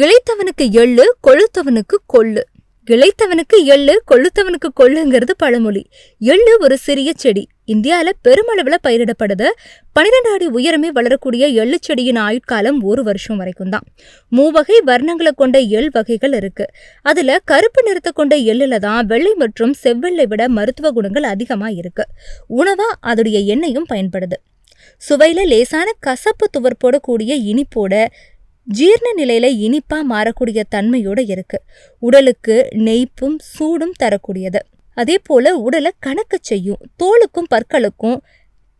இளைத்தவனுக்கு எள்ளு கொழுத்தவனுக்கு கொள்ளு. இளைத்தவனுக்கு எள்ளு கொழுத்தவனுக்கு கொள்ளுங்கிறது பழமொழி. எள்ளு ஒரு சிறிய செடி. இந்தியாவில் பெருமளவில் பயிரிடப்படுது. பன்னிரெண்டு அடி உயரமே வளரக்கூடிய எள்ளு செடியின் ஆயுட்காலம் ஒரு வருஷம் வரைக்கும் தான். மூவகை வர்ணங்களை கொண்ட எள் வகைகள் இருக்கு. அதில் கருப்பு நிறத்தை கொண்ட எள்ளில் தான் வெள்ளை மற்றும் செவ்வெள்ளை விட மருத்துவ குணங்கள் அதிகமாக இருக்கு. உணவாக அதோடைய எண்ணெயும் பயன்படுது. சுவையில் லேசான கசப்பு துவர்ப்போட கூடிய இனிப்போட ஜீரண நிலையில இனிப்பா மாறக்கூடிய தன்மையோட இருக்கு. உடலுக்கு நெய்ப்பும் சூடும் தரக்கூடியது. அதே போல உடலை கணக்க செய்யும் தோலுக்கும் பற்களுக்கும்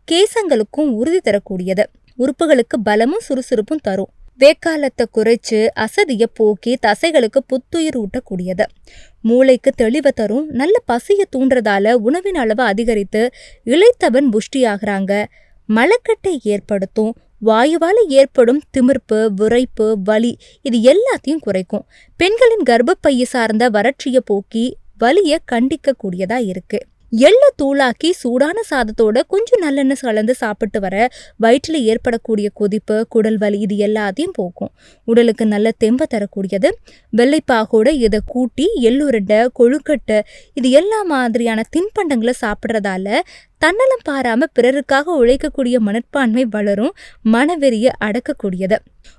கேசங்களுக்கும் உறுதி தரக்கூடியது. உறுப்புகளுக்கு பலமும் சுறுசுறுப்பும் தரும். வேக்காலத்தை குறைச்சு அசதிய போக்கி தசைகளுக்கு புத்துயிர் ஊட்டக்கூடியது. மூளைக்கு தெளிவை தரும் நல்ல பசியை தூண்டுறதால உணவின் அளவை அதிகரித்து இளைத்தவன் புஷ்டியாகிறாங்க. மலக்கட்டை ஏற்படுத்தும் வாயுவால் ஏற்படும் திமிர்ப்பு விரைப்பு வலி இது எல்லாத்தையும் குறைக்கும். பெண்களின் கர்ப்பப்பையை சார்ந்த வறட்சியை போக்கி வலியை கண்டிக்கக்கூடியதாக இருக்குது எள்ளை தூளாக்கி சூடான சாதத்தோட கொஞ்சம் நல்லெண்ணெய் கலந்து சாப்பிட்டு வர வயிற்றில் ஏற்படக்கூடிய கொதிப்பு குடல் வலி இது எல்லாத்தையும் போக்கும். உடலுக்கு நல்ல தெம்ப தரக்கூடியது. வெள்ளைப்பாகோட இதை கூட்டி எள்ளுருண்டை கொழுக்கட்டை இது எல்லா மாதிரியான தின்பண்டங்களை சாப்பிட்றதால தன்னலம் பாராமல் பிறருக்காக உழைக்கக்கூடிய மனப்பான்மை வளரும் மனவெறியை அடக்கக்கூடியது.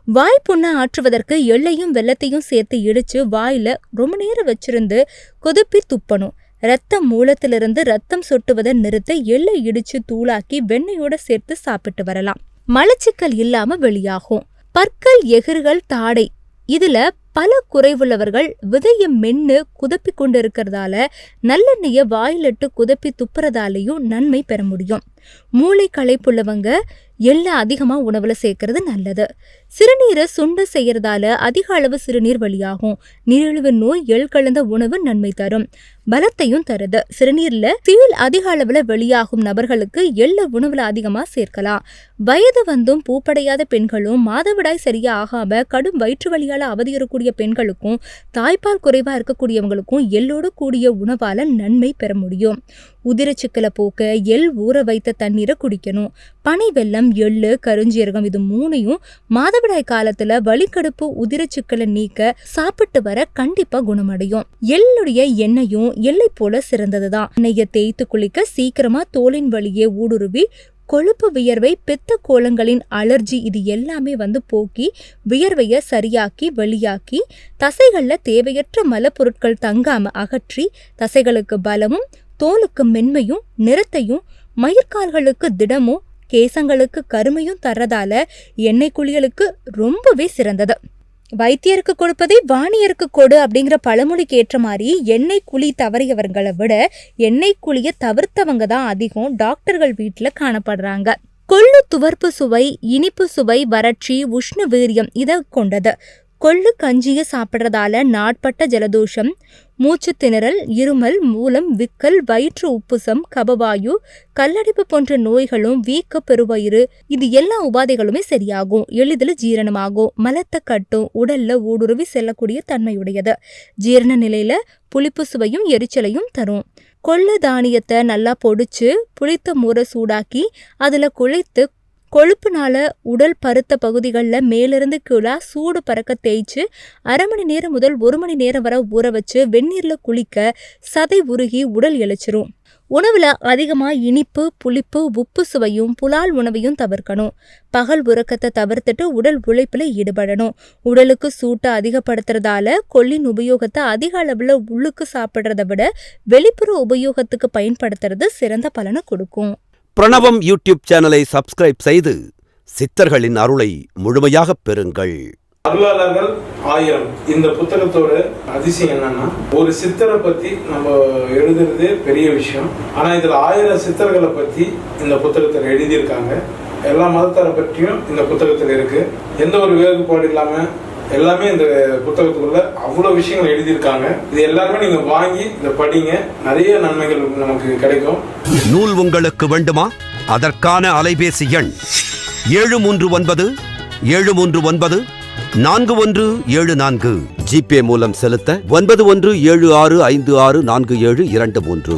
வாய் புண்ணை ஆற்றுவதற்கு எள்ளையும் வெள்ளத்தையும் சேர்த்து இடித்து வாயில் ரொம்ப நேரம் வச்சிருந்து கொதிப்பி துப்பணும். ரத்த மூலத்திலிருந்து ரத்தம் சொட்டுவதை நிறுத்த எள்ளை இடிச்சு தூளாக்கி வெண்ணெயோட சேர்த்து சாப்பிட்டு வரலாம். மலச்சிக்கல் இல்லாம வெளியாகும். பற்கள் எகிர்கள் தாடை. இதுல பல குறைவுள்ளவர்கள் விதைய மென்னு குதப்பி கொண்டு இருக்கிறதால நல்லெண்ணெய வாயிலிட்டு குதப்பி துப்புறதாலேயும் நன்மை பெற முடியும். மூளை களைப்புள்ளவங்க எள்ள அதிகமா உணவுல சேர்க்கறது நல்லது. சிறுநீரை சுண்ட செய்யறதால அதிக அளவு சிறுநீர் வழியாகும். நீரிழிவு நோய் எள் கலந்த உணவு நன்மை தரும். பலத்தையும் தருது. சிறுநீர்ல சீல் அதிக அளவுல வெளியாகும் நபர்களுக்கு எள்ள உணவுல அதிகமா சேர்க்கலாம். வயது வந்தும் பூப்படையாத பெண்களும் மாதவிடாய் சரியா ஆகாம கடும் வயிற்று வலியால அவதியுறக்கூடிய பெண்களுக்கும் தாய்ப்பால் குறைவா இருக்கக்கூடியவங்களுக்கும் எள்ளோடு கூடிய உணவால நன்மை பெற முடியும். உதிரச்சிக்கலை போக்க எள் ஊற வைத்த தண்ணீரை குடிக்கணும். பனை வெள்ளம் எள் கருஞ்சீரகம் இது மூணையும் மாதவிடாய் காலத்துல வலிக்கடுப்பு உதிரச்சிக்கலை நீக்க சாப்பிட்டு வர கண்டிப்பா குணமடையும். எள்ளுடைய எண்ணெயும் எள்ளை போல சிறந்ததுதான். எண்ணெயை தேய்த்து குளிக்க சீக்கிரமா தோலின் வழியே ஊடுருவி கொழுப்பு வியர்வை பித்த கோலங்களின் அலர்ஜி இது எல்லாமே வந்து போக்கி வியர்வையை சரியாக்கி வெளியாக்கி தசைகளில் தேவையற்ற மலப்பொருட்கள் தங்காம அகற்றி தசைகளுக்கு பலமும் தோலுக்கு மென்மையும் நிறத்தையும் மயிர்கால்களுக்கு திடமும் கேசங்களுக்கு கருமையும் தர்றதால எண்ணெய் குளியலுக்கு ரொம்பவே சிறந்தது. வைத்தியருக்கு கொடுப்பதை வாணியருக்கு கொடு அப்படிங்கிற பழமொழிக்கு ஏற்ற மாதிரி எண்ணெய் குழி தவறியவர்களை விட எண்ணெய் குழியை தவிர்த்தவங்க தான் அதிகம் டாக்டர்கள் வீட்டில் காணப்படுறாங்க. கொள்ளு துவர்ப்பு சுவை இனிப்பு சுவை வறட்சி உஷ்ண வீரியம் இதை கொண்டது. கொள்ளு கஞ்சியை சாப்பிட்றதால நாட்பட்ட ஜலதோஷம் மூச்சு திணறல் இருமல் மூலம் விக்கல் வயிற்று உப்புசம் கபவாயு கல்லடைப்பு போன்ற நோய்களும் வீக்க பெருவயிறு இது எல்லா உபாதைகளுமே சரியாகும். எளிதில் ஜீரணமாகும். மலத்தை கட்டும் உடல்ல ஊடுருவி செல்லக்கூடிய தன்மையுடையது. ஜீரண நிலையில புளிப்பு சுவையும் எரிச்சலையும் தரும். கொள்ளு தானியத்தை நல்லா பொடிச்சு புளித்த முறை சூடாக்கி அதில் குழைத்து கொழுப்புனால உடல் பருத்த பகுதிகளில் மேலிருந்து கீழே சூடு பறக்க தேய்ச்சி அரை மணி நேரம் முதல் ஒரு மணி நேரம் வரை ஊற வச்சு வெந்நீரில் குளிக்க சதை உருகி உடல் இழைச்சிரும். உணவில் அதிகமாக இனிப்பு புளிப்பு உப்பு சுவையும் புலால் உணவையும் தவிர்க்கணும். பகல் உறக்கத்தை தவிர்த்துட்டு உடல் உழைப்பில் ஈடுபடணும். உடலுக்கு சூட்டை அதிகப்படுத்துறதால கொல்லின் உபயோகத்தை அதிக அளவில் உள்ளுக்கு சாப்பிட்றத விட வெளிப்புற உபயோகத்துக்கு பயன்படுத்துறது சிறந்த பலனை கொடுக்கும். பிரணவம் யூடியூப் சேனலை சப்ஸ்கிரைப் செய்து சித்தர்களின் அருளை முழுமையாகப் பெறுங்கள். அருளாளர்கள் ஆயிரம். இந்த புத்தகத்தோட அதிசயம் என்னன்னா ஒரு சித்தரை பத்தி நம்ம எழுதுறதே பெரிய விஷயம். ஆனா இதுல ஆயிரம் சித்தர்களை பத்தி இந்த புத்தகத்தில் எழுதியிருக்காங்க. எல்லா மதத்தாரை பற்றியும் இந்த புத்தகத்தில் இருக்கு. எந்த ஒரு வேறுபாடு இல்லாம எல்லாமே இந்த புத்தகத்துக்குள்ள அவ்வளவு விஷயங்கள் எழுதியிருக்காங்க. இது எல்லாருமே நீங்க வாங்கி இதை படிங்க. நிறைய நன்மைகள் நமக்கு கிடைக்கும். நூல் உங்களுக்கு வேண்டுமா? அதற்கான அலைபேசி எண் ஏழு மூன்று ஒன்பது ஏழு மூன்று ஒன்பது நான்கு ஒன்று ஏழு நான்கு. ஜிபே மூலம் செலுத்த ஒன்பது ஒன்று ஏழு ஆறு ஐந்து ஆறு நான்கு ஏழு இரண்டு மூன்று.